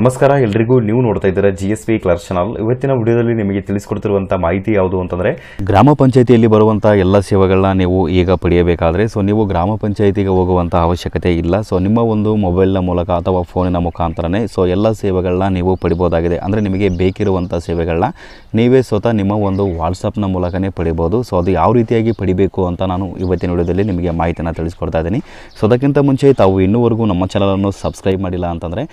ನಮಸ್ಕಾರ, ಎಲ್ರಿಗೂ ನೀವು ನೋಡ್ತಾ ಇದ್ದೀರಾ G S P clerk channel ಇವತ್ತಿನ ವಿಡಿಯೋದಲ್ಲಿ ನಿಮಗೆ ತಿಳಿಸ್ಕೊಡ್ತಿರುವಂಥ ಮಾಹಿತಿ ಯಾವುದು ಅಂತಂದರೆ, ಗ್ರಾಮ ಪಂಚಾಯತಿಯಲ್ಲಿ ಬರುವಂಥ ಎಲ್ಲ ಸೇವೆಗಳನ್ನ ನೀವು ಈಗ ಪಡೆಯಬೇಕಾದ್ರೆ ಸೊ ನೀವು ಗ್ರಾಮ ಪಂಚಾಯತಿಗೆ ಹೋಗುವಂತಹ ಅವಶ್ಯಕತೆ ಇಲ್ಲ. ಸೊ ನಿಮ್ಮ ಒಂದು ಮೊಬೈಲ್ನ ಮೂಲಕ ಅಥವಾ ಫೋನಿನ ಮುಖಾಂತರನೇ ಸೊ ಎಲ್ಲ ಸೇವೆಗಳನ್ನ ನೀವು ಪಡಿಬೋದಾಗಿದೆ. ಅಂದರೆ ನಿಮಗೆ ಬೇಕಿರುವಂಥ ಸೇವೆಗಳನ್ನ ನೀವೇ ಸ್ವತಃ ನಿಮ್ಮ ಒಂದು ವಾಟ್ಸಪ್ನ ಮೂಲಕನೇ ಪಡಿಬೋದು. ಸೊ ಅದು ಯಾವ ರೀತಿಯಾಗಿ ಪಡಿಬೇಕು ಅಂತ ನಾನು ಇವತ್ತಿನ ವಿಡಿಯೋದಲ್ಲಿ ನಿಮಗೆ ಮಾಹಿತಿನ ತಿಳಿಸ್ಕೊಡ್ತಾ ಇದ್ದೀನಿ. ಸೊ ಅದಕ್ಕಿಂತ ಮುಂಚೆ ತಾವು ಇನ್ನೂವರೆಗೂ ನಮ್ಮ ಚಾನಲನ್ನು ಸಬ್ಸ್ಕ್ರೈಬ್ ಮಾಡಿಲ್ಲ ಅಂತಂದರೆ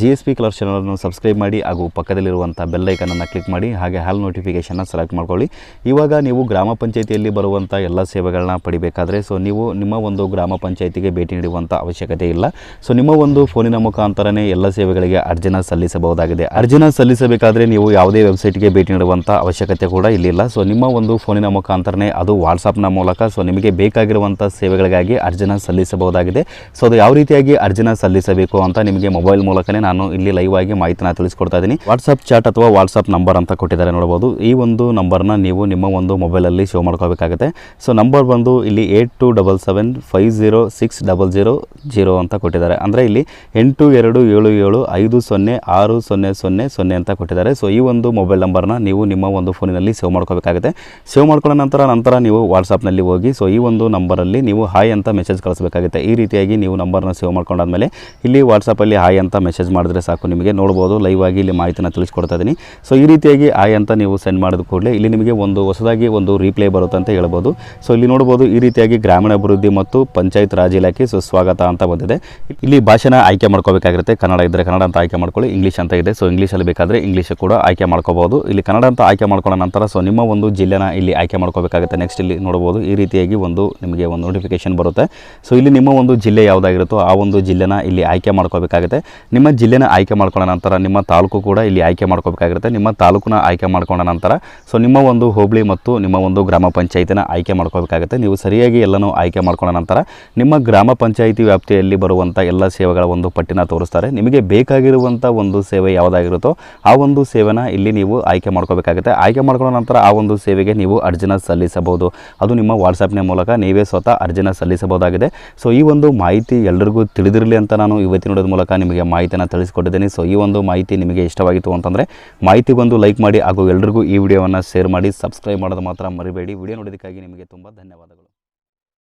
ಜಿ ಎಸ್ ಪಿ ಕಲರ್ ಚಾನಲನ್ನು ಸಬ್ಸ್ಕ್ರೈಬ್ ಮಾಡಿ ಹಾಗೂ ಪಕ್ಕದಲ್ಲಿರುವಂಥ ಬೆಲ್ಲೈಕನನ್ನು ಕ್ಲಿಕ್ ಮಾಡಿ, ಹಾಗೆ ಹಾಲ್ ನೋಟಿಫಿಕೇಷನ್ನ ಸೆಲೆಕ್ಟ್ ಮಾಡ್ಕೊಳ್ಳಿ. ಇವಾಗ ನೀವು ಗ್ರಾಮ ಪಂಚಾಯತಿಯಲ್ಲಿ ಬರುವಂಥ ಎಲ್ಲ ಸೇವೆಗಳನ್ನ ಪಡಿಬೇಕಾದ್ರೆ ಸೊ ನೀವು ನಿಮ್ಮ ಒಂದು ಗ್ರಾಮ ಪಂಚಾಯತಿಗೆ ಭೇಟಿ ನೀಡುವಂಥ ಅವಶ್ಯಕತೆ ಇಲ್ಲ. ಸೊ ನಿಮ್ಮ ಒಂದು ಫೋನಿನ ಮುಖಾಂತರನೇ ಎಲ್ಲ ಸೇವೆಗಳಿಗೆ ಅರ್ಜಿನ ಸಲ್ಲಿಸಬಹುದಾಗಿದೆ. ಅರ್ಜಿನ ಸಲ್ಲಿಸಬೇಕಾದ್ರೆ ನೀವು ಯಾವುದೇ ವೆಬ್ಸೈಟ್ಗೆ ಭೇಟಿ ನೀಡುವಂಥ ಅವಶ್ಯಕತೆ ಕೂಡ ಇಲ್ಲಿಲ್ಲ. ಸೊ ನಿಮ್ಮ ಒಂದು ಫೋನಿನ ಮುಖಾಂತರನೇ ಅದು ವಾಟ್ಸಪ್ನ ಮೂಲಕ ಸೊ ನಿಮಗೆ ಬೇಕಾಗಿರುವಂಥ ಸೇವೆಗಳಿಗಾಗಿ ಅರ್ಜಿನ ಸಲ್ಲಿಸಬಹುದಾಗಿದೆ. ಸೊ ಅದು ಯಾವ ರೀತಿಯಾಗಿ ಅರ್ಜಿನ ಸಲ್ಲಿಸಬೇಕು ಅಂತ ನಿಮಗೆ ಮೊಬೈಲ್ ಮೂಲಕನೇ ನಾನು ಇಲ್ಲಿ ಲೈವ್ ಆಗಿ ಮಾಹಿತಿನ ತಿಳಿಸ್ಕೊಡ್ತಾ ಇದ್ದೀನಿ ವಾಟ್ಸಪ್ ಚಾಟ್ ಅಥವಾ ವಾಟ್ಸಪ್ ನಂಬರ್ ಅಂತ ಕೊಟ್ಟಿದ್ದಾರೆ ನೋಡಬಹುದು. ಈ ಒಂದು ನಂಬರ್ನ ನೀವು ನಿಮ್ಮ ಒಂದು ಮೊಬೈಲಲ್ಲಿ ಶೋ ಮಾಡ್ಕೋಬೇಕಾಗುತ್ತೆ. ಸೊ ನಂಬರ್ ಬಂದು ಇಲ್ಲಿ eight two double seven five zero six double zero zero ಅಂತ ಕೊಟ್ಟಿದ್ದಾರೆ. ಅಂದರೆ ಇಲ್ಲಿ ಎಂಟು, ಎರಡು, ಏಳು ಏಳು, ಐದು, ಸೊನ್ನೆ, ಆರು, ಸೊನ್ನೆ ಸೊನ್ನೆ ಸೊನ್ನೆ ಅಂತ ಕೊಟ್ಟಿದ್ದಾರೆ. ಸೊ ಈ ಒಂದು ಮೊಬೈಲ್ ನಂಬರ್ನ ನೀವು ನಿಮ್ಮ ಒಂದು ಫೋನಿನಲ್ಲಿ ಸೇವ್ ಮಾಡ್ಕೋಬೇಕಾಗುತ್ತೆ. ಸೇವ್ ಮಾಡ್ಕೊಂಡ ನಂತರ ನಂತರ ನೀವು ವಾಟ್ಸಪ್ನಲ್ಲಿ ಹೋಗಿ ಸೊ ಈ ಒಂದು ನಂಬರಲ್ಲಿ ನೀವು ಹಾಯ್ ಅಂತ ಮೆಸೇಜ್ ಕಳಿಸಬೇಕಾಗುತ್ತೆ. ಈ ರೀತಿಯಾಗಿ ನೀವು ನಂಬರ್ನ ಸೇವ್ ಮಾಡ್ಕೊಂಡಾದ್ಮೇಲೆ ಇಲ್ಲಿ ವಾಟ್ಸಪ್ಪಲ್ಲಿ ಹಾಯ್ ಅಂತ ಮೆಸೇಜ್ ಮಾಡಿದ್ರೆ ಸಾಕು. ನಿಮಗೆ ನೋಡ್ಬೋದು ಲೈವ್ ಆಗಿ ಇಲ್ಲಿ ಮಾಹಿತಿನ ತಿಳಿಸ್ಕೊಡ್ತಾ ಇದ್ದೀನಿ ಸೊ ಈ ರೀತಿಯಾಗಿ ಆಯ್ ಅಂತ ನೀವು ಸೆಂಡ್ ಮಾಡಿದ ಕೂಡಲೇ ಇಲ್ಲಿ ನಿಮಗೆ ಒಂದು ಹೊಸದಾಗಿ ಒಂದು ರೀಪ್ಲೇ ಬರುತ್ತೆ ಅಂತ ಹೇಳ್ಬೋದು. ಸೊ ಇಲ್ಲಿ ನೋಡ್ಬೋದು ಈ ರೀತಿಯಾಗಿ ಗ್ರಾಮೀಣಾಭಿವೃದ್ಧಿ ಮತ್ತು ಪಂಚಾಯತ್ ರಾಜ್ ಇಲಾಖೆ ಸುಸ್ವಾಗತ ಅಂತ ಬಂದಿದೆ. ಇಲ್ಲಿ ಭಾಷೆನ ಆಯ್ಕೆ ಮಾಡ್ಕೋಬೇಕಾಗಿರುತ್ತೆ. ಕನ್ನಡ ಇದ್ದರೆ ಕನ್ನಡ ಅಂತ ಆಯ್ಕೆ ಮಾಡ್ಕೊಳ್ಳಿ ಇಂಗ್ಲೀಷ್ ಅಂತ ಇದೆ. ಸೊ ಇಂಗ್ಲೀಷಲ್ಲಿ ಬೇಕಾದರೆ ಇಂಗ್ಲೀಷ್ ಕೂಡ ಆಯ್ಕೆ ಮಾಡ್ಕೋಬೋದು ಇಲ್ಲಿ ಕನ್ನಡ ಅಂತ ಆಯ್ಕೆ ಮಾಡ್ಕೊಂಡ ನಂತರ ಸೊ ನಿಮ್ಮ ಒಂದು ಜಿಲ್ಲೆನ ಇಲ್ಲಿ ಆಯ್ಕೆ ಮಾಡ್ಕೋಬೇಕಾಗುತ್ತೆ. ನೆಕ್ಸ್ಟ್ ಇಲ್ಲಿ ನೋಡ್ಬೋದು ಈ ರೀತಿಯಾಗಿ ಒಂದು ನಿಮಗೆ ಒಂದು ನೋಟಿಫಿಕೇಶನ್ ಬರುತ್ತೆ. ಸೊ ಇಲ್ಲಿ ನಿಮ್ಮ ಒಂದು ಜಿಲ್ಲೆ ಯಾವುದಾಗಿರುತ್ತೋ ಆ ಒಂದು ಜಿಲ್ಲೆನ ಇಲ್ಲಿ ಆಯ್ಕೆ ಮಾಡ್ಕೋಬೇಕಾಗುತ್ತೆ. ನಿಮ್ಮ ಜಿಲ್ಲೆನ ಆಯ್ಕೆ ಮಾಡ್ಕೊಂಡ ನಂತರ ನಿಮ್ಮ ತಾಲೂಕು ಕೂಡ ಇಲ್ಲಿ ಆಯ್ಕೆ ಮಾಡ್ಕೋಬೇಕಾಗಿರುತ್ತೆ. ನಿಮ್ಮ ತಾಲೂಕನ್ನ ಆಯ್ಕೆ ಮಾಡ್ಕೊಂಡ ನಂತರ ಸೊ ನಿಮ್ಮ ಒಂದು ಹೋಬಳಿ ಮತ್ತು ನಿಮ್ಮ ಒಂದು ಗ್ರಾಮ ಪಂಚಾಯತಿನ ಆಯ್ಕೆ ಮಾಡ್ಕೋಬೇಕಾಗುತ್ತೆ. ನೀವು ಸರಿಯಾಗಿ ಎಲ್ಲನೂ ಆಯ್ಕೆ ಮಾಡ್ಕೊಂಡ ನಂತರ, ನಿಮ್ಮ ಗ್ರಾಮ ಪಂಚಾಯಿತಿ ವ್ಯಾಪ್ತಿಯಲ್ಲಿ ಬರುವಂಥ ಎಲ್ಲ ಸೇವೆಗಳ ಒಂದು ಪಟ್ಟಿನ ತೋರಿಸ್ತಾರೆ. ನಿಮಗೆ ಬೇಕಾಗಿರುವಂಥ ಒಂದು ಸೇವೆ ಯಾವುದಾಗಿರುತ್ತೋ, ಆ ಒಂದು ಸೇವೆನ ಇಲ್ಲಿ ನೀವು ಆಯ್ಕೆ ಮಾಡ್ಕೋಬೇಕಾಗುತ್ತೆ. ಆಯ್ಕೆ ಮಾಡ್ಕೊಂಡ ನಂತರ ಆ ಒಂದು ಸೇವೆಗೆ ನೀವು ಅರ್ಜಿನ ಸಲ್ಲಿಸಬಹುದು. ಅದು ನಿಮ್ಮ ವಾಟ್ಸಪ್ನ ಮೂಲಕ ನೀವೇ ಸ್ವತಃ ಅರ್ಜಿನ ಸಲ್ಲಿಸಬಹುದಾಗಿದೆ. ಸೊ ಈ ಒಂದು ಮಾಹಿತಿ ಎಲ್ಲರಿಗೂ ತಿಳಿದಿರಲಿ ಅಂತ ನಾನು ಇವತ್ತಿನ ಮೂಲಕ ನಿಮಗೆ ಮಾಹಿತಿಯನ್ನು ತಿಳಿಸ್ಕೊಟ್ಟಿದ್ದೀನಿ. ಸೊ ಈ ಒಂದು ಮಾಹಿತಿ ನಿಮಗೆ ಇಷ್ಟವಾಗಿತ್ತು ಅಂತಂದರೆ, ಮಾಹಿತಿ ಬಂದು ಲೈಕ್ ಮಾಡಿ ಹಾಗೂ ಎಲ್ರಿಗೂ ಈ ವಿಡಿಯೋವನ್ನು ಶೇರ್ ಮಾಡಿ ಸಬ್ಸ್ಕ್ರೈಬ್ ಮಾಡೋದು ಮಾತ್ರ ಮರಿಬೇಡಿ. ವಿಡಿಯೋ ನೋಡೋದಕ್ಕಾಗಿ ನಿಮಗೆ ತುಂಬ ಧನ್ಯವಾದಗಳು.